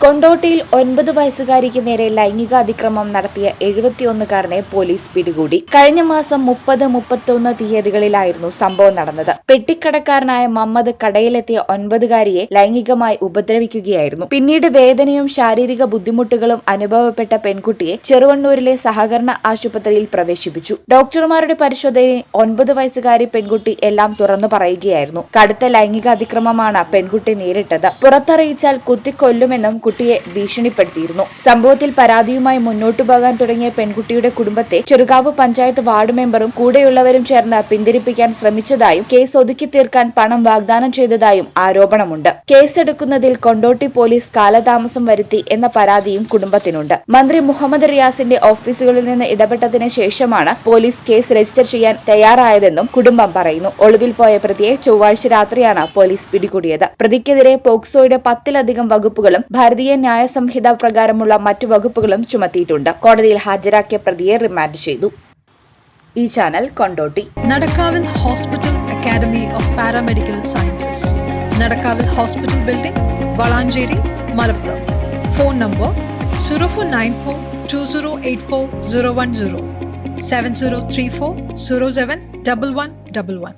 കൊണ്ടോട്ടിയിൽ ഒൻപത് വയസ്സുകാരിക്ക് നേരെ ലൈംഗിക അതിക്രമം നടത്തിയ എഴുപത്തിയൊന്നുകാരനെ പോലീസ് പിടികൂടി. കഴിഞ്ഞ മാസം മുപ്പത് മുപ്പത്തൊന്ന് തീയതികളിലായിരുന്നു സംഭവം നടന്നത്. പെട്ടിക്കടക്കാരനായ മമ്മദ് കടയിലെത്തിയ ഒൻപതുകാരിയെ ലൈംഗികമായി ഉപദ്രവിക്കുകയായിരുന്നു. പിന്നീട് വേദനയും ശാരീരിക ബുദ്ധിമുട്ടുകളും അനുഭവപ്പെട്ട പെൺകുട്ടിയെ ചെറുവണ്ണൂരിലെ സഹകരണ ആശുപത്രിയിൽ പ്രവേശിപ്പിച്ചു. ഡോക്ടർമാരുടെ പരിശോധനയിൽ ഒൻപത് വയസ്സുകാരി പെൺകുട്ടി എല്ലാം തുറന്നു പറയുകയായിരുന്നു. കടുത്ത ലൈംഗിക അതിക്രമമാണ് പെൺകുട്ടി നേരിട്ടത്. പുറത്തറിയിച്ചാൽ കുത്തിക്കൊല്ലുമെന്നും കുട്ടിയെ ഭീഷണിപ്പെടുത്തിയിരുന്നു. സംഭവത്തിൽ പരാതിയുമായി മുന്നോട്ടു പോകാൻ തുടങ്ങിയ പെൺകുട്ടിയുടെ കുടുംബത്തെ ചെറുകാവ് പഞ്ചായത്ത് വാർഡ് മെമ്പറും കൂടെയുള്ളവരും ചേർന്ന് പിന്തിരിപ്പിക്കാൻ ശ്രമിച്ചതായും കേസ് ഒതുക്കി തീർക്കാൻ പണം വാഗ്ദാനം ചെയ്തതായും ആരോപണമുണ്ട്. കേസെടുക്കുന്നതിൽ കൊണ്ടോട്ടി പോലീസ് കാലതാമസം വരുത്തി എന്ന പരാതിയും കുടുംബത്തിനുണ്ട്. മന്ത്രി മുഹമ്മദ് റിയാസിന്റെ ഓഫീസുകളിൽ നിന്ന് ഇടപെട്ടതിന് ശേഷമാണ് പോലീസ് കേസ് രജിസ്റ്റർ ചെയ്യാൻ തയ്യാറായതെന്നും കുടുംബം പറയുന്നു. ഒളിവിൽ പോയ പ്രതിയെ ചൊവ്വാഴ്ച രാത്രിയാണ് പോലീസ് പിടികൂടിയത്. പ്രതിക്കെതിരെ പോക്സോയുടെ പത്തിലധികം വകുപ്പുകളും ഭാരതീയ ന്യായ സംഹിത പ്രകാരമുള്ള മറ്റു വകുപ്പുകളും ചുമത്തിയിട്ടുണ്ട്. കോടതിയിൽ ഹാജരാക്കിയ പ്രതിയെ റിമാൻഡ് ചെയ്തു. ഈ channel Kondotty. Nadakkavil hospital academy of paramedical sciences. Nadakkavil hospital building Valanchery Malappuram. Phone number zero four nine four two zero eight four zero one zero seven zero three four zero seven double one double one